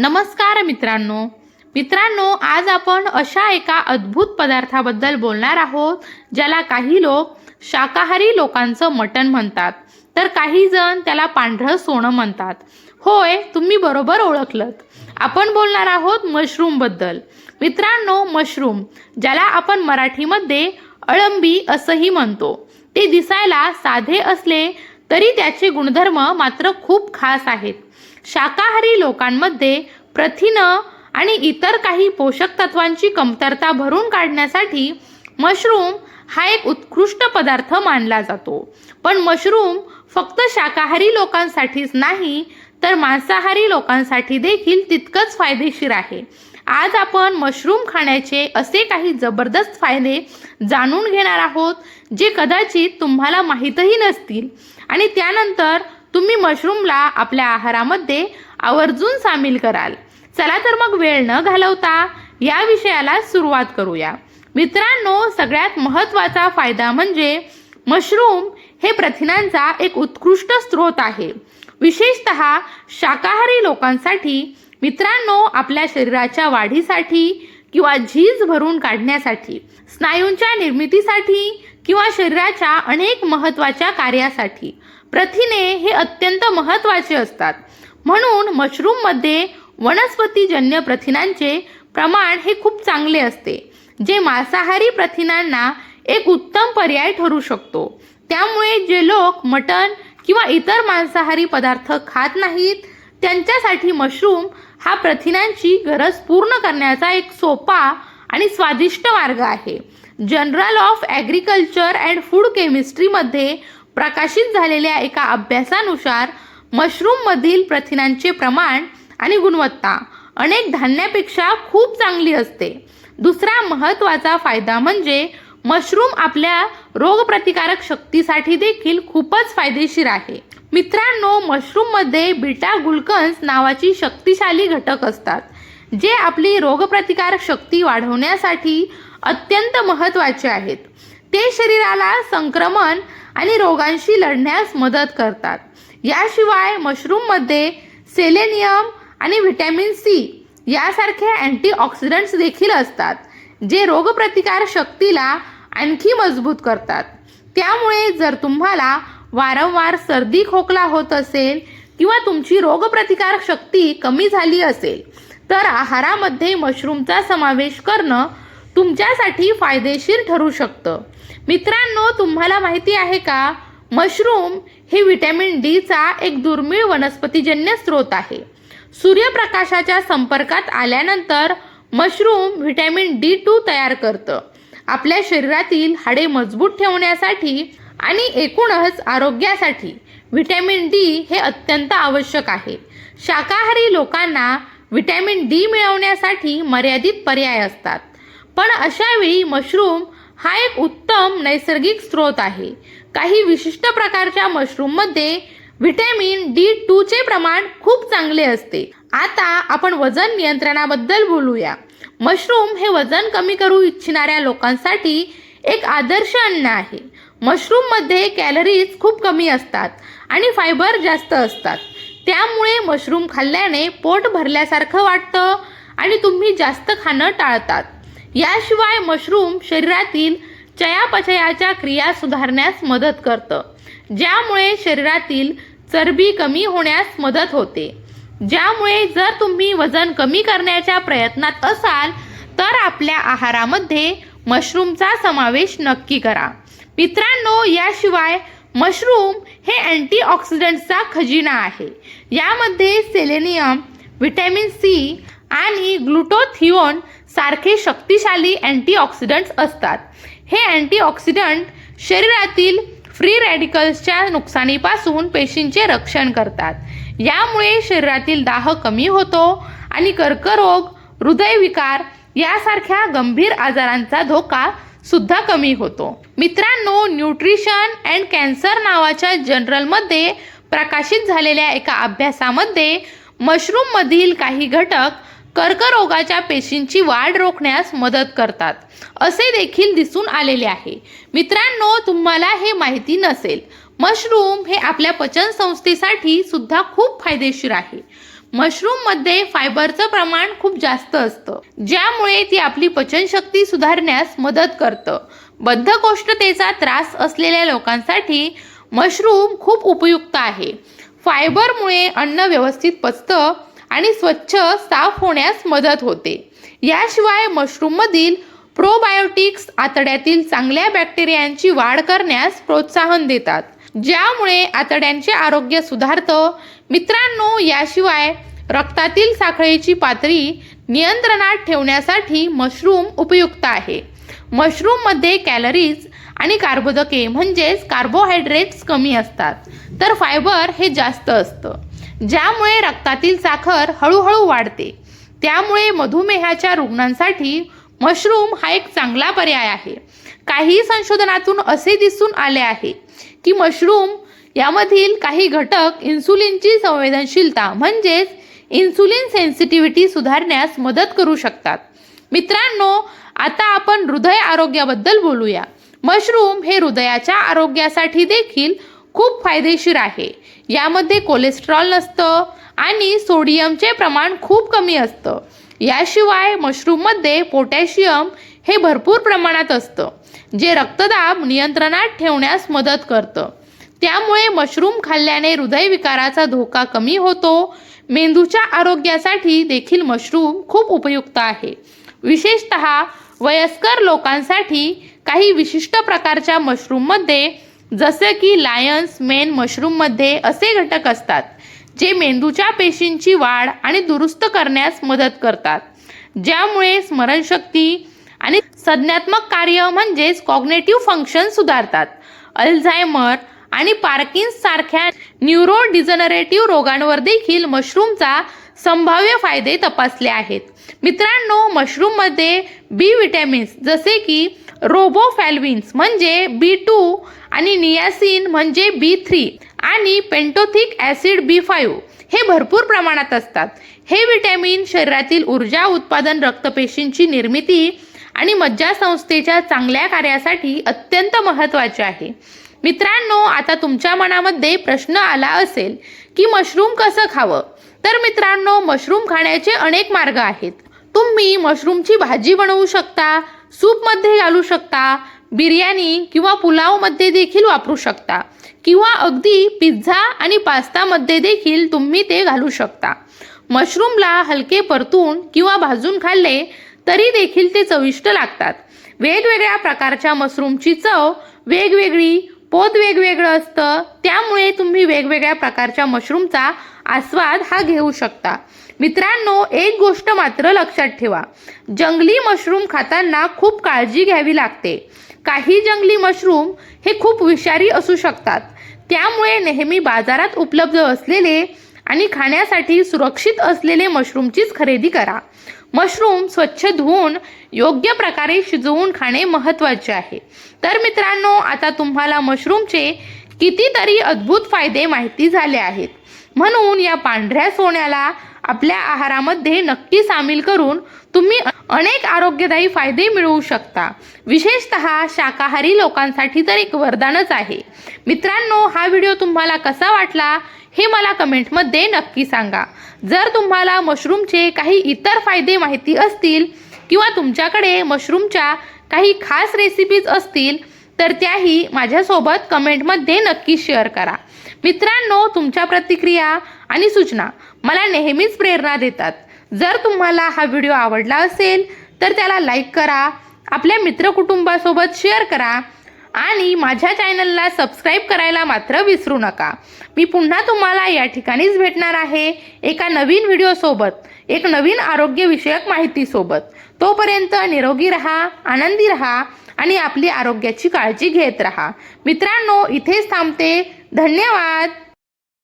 नमस्कार मित्रांनो. मित्रांनो आज आपण अशा एका अद्भुत पदार्थाबद्दल बोलणार आहोत ज्याला काही लोक शाकाहारी लोकांचं मटण म्हणतात. तर काही जण त्याला पांढरं सोनं म्हणतात. होय तुम्ही बरोबर ओळखलत. आपण बोलणार आहोत मशरूमबद्दल मित्रांनो मशरूम ज्याला आपण मराठीमध्ये अळंबी असंही म्हणतो. ते दिसायला साधे असले तरी त्याचे गुणधर्म मात्र खूप खास आहेत. शाकाहारी लोकांमध्ये प्रथिनं आणि इतर काही पोषक तत्वांची कमतरता भरून काढण्यासाठी मशरूम हा एक उत्कृष्ट पदार्थ मानला जातो. पण मशरूम फक्त शाकाहारी लोकांसाठीच नाही तर मांसाहारी लोकांसाठी देखील तितकंच फायदेशीर आहे. आज आपण मशरूम खाण्याचे असे काही जबरदस्त फायदे जाणून घेणार आहोत जे कदाचित तुम्हाला माहीतही नसतील. आणि त्यानंतर तुम्ही मशरूमला आपल्या आहारामध्ये आवर्जून सामील कराल. चला तर मग वेळ न घालवता या विषयाला सुरुवात करूया. मित्रांनो सगळ्यात महत्त्वाचा फायदा म्हणजे मशरूम हे प्रथिनांचा एक उत्कृष्ट स्रोत आहे. विशेषत शाकाहारी लोकांसाठी मित्रांनो आपल्या शरीराच्या वाढीसाठी किंवा झीज भरून काढण्यासाठी स्नायूंच्या निर्मितीसाठी किंवा शरीराच्या अनेक महत्त्वाच्या कार्यासाठी. प्रथिने हे अत्यंत महत्त्वाचे असतात. म्हणून मशरूममध्ये वनस्पतीजन्य प्रथिनांचे प्रमाण हे खूप चांगले असते जे मांसाहारी प्रथिनांना एक उत्तम पर्याय ठरू शकतो. त्यामुळे जे लोक मटण किंवा इतर मांसाहारी पदार्थ खात नाहीत त्यांच्यासाठी मशरूम हा प्रथिनांची गरज पूर्ण करण्याचा एक सोपा आणि स्वादिष्ट मार्ग आहे. Journal of agriculture and food केमिस्ट्रीमध्ये प्रकाशित झालेल्या एका अभ्यासानुसार मशरूममधील प्रथिनांचे प्रमाण आणि गुणवत्ता अनेक धान्यापेक्षा खूप चांगली असते. दुसरा महत्त्वाचा फायदा म्हणजे मशरूम आपल्या रोगप्रतिकारक शक्तीसाठी देखील खूपच फायदेशीर आहे. मित्रांनो मशरूममध्ये बीटा गुलकन्स नावाची शक्तिशाली घटक असतात जे आपली रोगप्रतिकारक शक्ती वाढवण्यासाठी अत्यंत महत्त्वाचे आहेत. ते शरीराला संक्रमण आणि रोगांशी लढण्यास मदत करतात. याशिवाय मशरूममध्ये सेलेनियम आणि व्हिटॅमिन सी यासारखे अँटीऑक्सिडंट्स देखील असतात जे रोगप्रतिकार शक्तीला आणखी मजबूत करतात. त्यामुळे जर तुम्हाला वारंवार सर्दी खोकला होत असेल किंवा तुमची रोगप्रतिकार शक्ती कमी झाली असेल तर आहारामध्ये मशरूमचा समावेश करणं तुमच्यासाठी फायदेशीर ठरू शकतं. मित्रांनो तुम्हाला माहिती आहे का? मशरूम हे व्हिटॅमिन डीचा एक दुर्मिळ वनस्पतीजन्य स्रोत आहे. सूर्यप्रकाशाच्या संपर्कात आल्यानंतर मशरूम व्हिटॅमिन डी टू तयार करतं. आपल्या शरीरातील हाडे मजबूत ठेवण्यासाठी आणि एकूणच आरोग्यासाठी व्हिटॅमिन डी हे अत्यंत आवश्यक आहे. शाकाहारी लोकांना व्हिटॅमिन डी मिळवण्यासाठी मर्यादित पर्याय असतात. पण अशावेळी मशरूम हा एक उत्तम नैसर्गिक स्रोत आहे. काही विशिष्ट प्रकारच्या मशरूममध्ये व्हिटॅमिन डी टूचे प्रमाण खूप चांगले असते. आता आपण वजन नियंत्रणाबद्दल बोलूया. मशरूम हे वजन कमी करू इच्छिणाऱ्या लोकांसाठी एक आदर्श अन्न आहे. मशरूममध्ये कॅलरीज खूप कमी असतात आणि फायबर जास्त असतात. त्यामुळे मशरूम खाल्ल्याने पोट भरल्यासारखं वाटतं आणि तुम्ही जास्त खाणं टाळतात. याशिवाय मशरूम शरीरातील चयापचयाच्या क्रिया सुधारण्यास मदत करतं. ज्यामुळे शरीरातील चरबी कमी होण्यास मदत होते. ज्यामुळे जर तुम्ही वजन कमी करण्याच्या प्रयत्नात असाल तर आपल्या आहारामध्ये मशरूमचा समावेश नक्की करा. मित्रांनो याशिवाय मशरूम हे अँटीऑक्सिडंटचा खजिना आहे. यामध्ये सेलेनियम व्हिटॅमिन सी आणि ग्लुटोथिओन सारखे शक्तिशाली अँटीऑक्सिडंट्स असतात. हे अँटीऑक्सिडंट शरीरातील फ्री रॅडिकल्सच्या नुकसानीपासून पेशींचे रक्षण करतात. यामुळे शरीरातील दाह कमी होतो आणि कर्करोग हृदयविकार यासारख्या गंभीर आजारांचा धोका सुद्धा कमी होतो. मित्रांनो न्यूट्रिशन अँड कॅन्सर नावाच्या जर्नलमध्ये प्रकाशित झालेल्या एका अभ्यासामध्ये मशरूममधील काही घटक कर्करोगाच्या पेशींची वाढ रोखण्यास मदत करतात. असे देखील दिसून आलेले आहे. मित्रांनो तुम्हाला हे माहिती नसेल. मशरूम हे आपल्या पचनसंस्थेसाठी सुद्धा खूप फायदेशीर आहे. मशरूममध्ये फायबरचं प्रमाण खूप जास्त असतं ज्यामुळे ती आपली पचनशक्ती सुधारण्यास मदत करतं. बद्धकोष्ठतेचा त्रास असलेल्या लोकांसाठी मशरूम खूप उपयुक्त आहे. फायबरमुळे अन्न व्यवस्थित पचतं आणि स्वच्छ साफ होण्यास मदत होते. याशिवाय मशरूममधील प्रोबायोटिक्स आतड्यातील चांगल्या बॅक्टेरियांची वाढ करण्यास प्रोत्साहन देतात. ज्यामुळे आतड्यांचे आरोग्य सुधारतं. मित्रांनो याशिवाय रक्तातील साखळीची पातळी नियंत्रणात ठेवण्यासाठी मशरूम उपयुक्त आहे. मशरूममध्ये कॅलरीज आणि कार्बोदके म्हणजेच कार्बोहायड्रेट्स कमी असतात. तर फायबर हे जास्त असतं. ज्यामुळे रक्तातील साखर हळूहळू वाढते. त्यामुळे मधुमेहाच्या रुग्णांसाठी मशरूम हा एक चांगला पर्याय आहे. काही संशोधनातून असे दिसून आले आहे की मशरूम यामधील काही घटक इन्सुलिनची संवेदनशीलता म्हणजेच इन्सुलिन सेन्सिटिव्हिटी सुधारण्यास मदत करू शकतात. मित्रांनो आता आपण हृदय आरोग्याबद्दल बोलूया. मशरूम हे हृदयाच्या आरोग्यासाठी देखील खूप फायदेशीर आहे. यामध्ये कोलेस्ट्रॉल नसतं आणि सोडियमचे प्रमाण खूप कमी असतं. याशिवाय मशरूममध्ये पोटॅशियम हे भरपूर प्रमाणात असतं जे रक्तदाब नियंत्रणात ठेवण्यास मदत करतं. त्यामुळे मशरूम खाल्ल्याने हृदयविकाराचा धोका कमी होतो. मेंदूच्या आरोग्यासाठी देखील मशरूम खूप उपयुक्त आहे. विशेषत वयस्कर लोकांसाठी काही विशिष्ट प्रकारच्या मशरूममध्ये जसे की लायन्स मेन मशरूममध्ये असे घटक असतात जे मेंदूच्या पेशींची वाढ आणि दुरुस्त करण्यास मदत करतात. ज्यामुळे स्मरणशक्ती आणि संज्ञात्मक कार्य म्हणजेच कॉग्नेटिव्ह फंक्शन सुधारतात. अल्झायमर आणि पार्किन्स सारख्या न्यूरो रोगांवर देखील मशरूमचा संभाव्य फायदे तपासले आहेत. मित्रांनो मशरूममध्ये बी विटॅमिन्स जसे की रोबोफॅल्विन्स म्हणजे बी टू आणि नियासिन म्हणजे बी थ्री आणि पेंटोथिक ॲसिड बी फाईव्ह हे भरपूर प्रमाणात असतात. हे विटॅमिन शरीरातील ऊर्जा उत्पादन रक्तपेशींची निर्मिती आणि मज्जासंस्थेच्या चांगल्या कार्यासाठी अत्यंत महत्त्वाचे आहे. मित्रांनो आता तुमच्या मनामध्ये प्रश्न आला असेल की मशरूम कसं खावं? तर मित्रांनो मशरूम खाण्याचे अनेक मार्ग आहेत. तुम्ही मशरूमची भाजी बनवू शकता सूपमध्ये घालू शकता बिर्याणी किंवा पुलावमध्ये देखील वापरू शकता. किंवा अगदी पिझ्झा आणि पास्तामध्ये देखील तुम्ही ते घालू शकता. मशरूमला हलके परतून किंवा भाजून खाल्ले तरी देखील ते चविष्ट लागतात. वेगवेगळ्या प्रकारच्या मशरूमची चव वेगवेगळी पोत वेगवेगळं असतं. त्यामुळे तुम्ही वेगवेगळ्या प्रकारच्या मशरूमचा आस्वाद हा घेऊ शकता. मित्रांनो एक गोष्ट मात्र लक्षात ठेवा. जंगली मशरूम खाताना खूप काळजी घ्यावी लागते. काही जंगली मशरूम हे खूप विषारी असू शकतात. त्यामुळे नेहमी बाजारात उपलब्ध असलेले आणि खाण्यासाठी सुरक्षित असलेले मशरूमचीच खरेदी करा. मशरूम स्वच्छ धुवून योग्य प्रकारे शिजवून खाणे महत्त्वाचे आहे. तर मित्रांनो आता तुम्हाला मशरूमचे कितीतरी अद्भुत फायदे माहिती झाले आहेत. म्हणून या पांढऱ्या सोन्याला आपल्या आहारामध्ये नक्की सामील करून तुम्ही अनेक आरोग्यदायी फायदे मिळवू शकता. विशेषत शाकाहारी लोकांसाठी तर एक वरदानच आहे. मित्रांनो हा व्हिडिओ तुम्हाला कसा वाटला हे मला कमेंटमध्ये नक्की सांगा. जर तुम्हाला मशरूमचे काही इतर फायदे माहिती असतील किंवा तुमच्याकडे मशरूमच्या काही खास रेसिपीज असतील तर त्याही माझ्यासोबत कमेंटमध्ये नक्की शेअर करा. मित्रांनो तुमच्या प्रतिक्रिया आणि सूचना मला नेहमीच प्रेरणा देतात. जर तुम्हाला हा व्हिडिओ आवडला असेल तर त्याला लाईक करा आपल्या मित्रकुटुंबासोबत शेअर करा आणि माझ्या चॅनलला सबस्क्राईब करायला मात्र विसरू नका. मी पुन्हा तुम्हाला या ठिकाणीच भेटणार आहे एका नवीन व्हिडिओसोबत एक नवीन आरोग्यविषयक माहितीसोबत. तोपर्यंत निरोगी रहा आनंदी रहा आणि आपली आरोग्याची काळजी घेत रहा. मित्रांनो इथेच थांबते. धन्यवाद.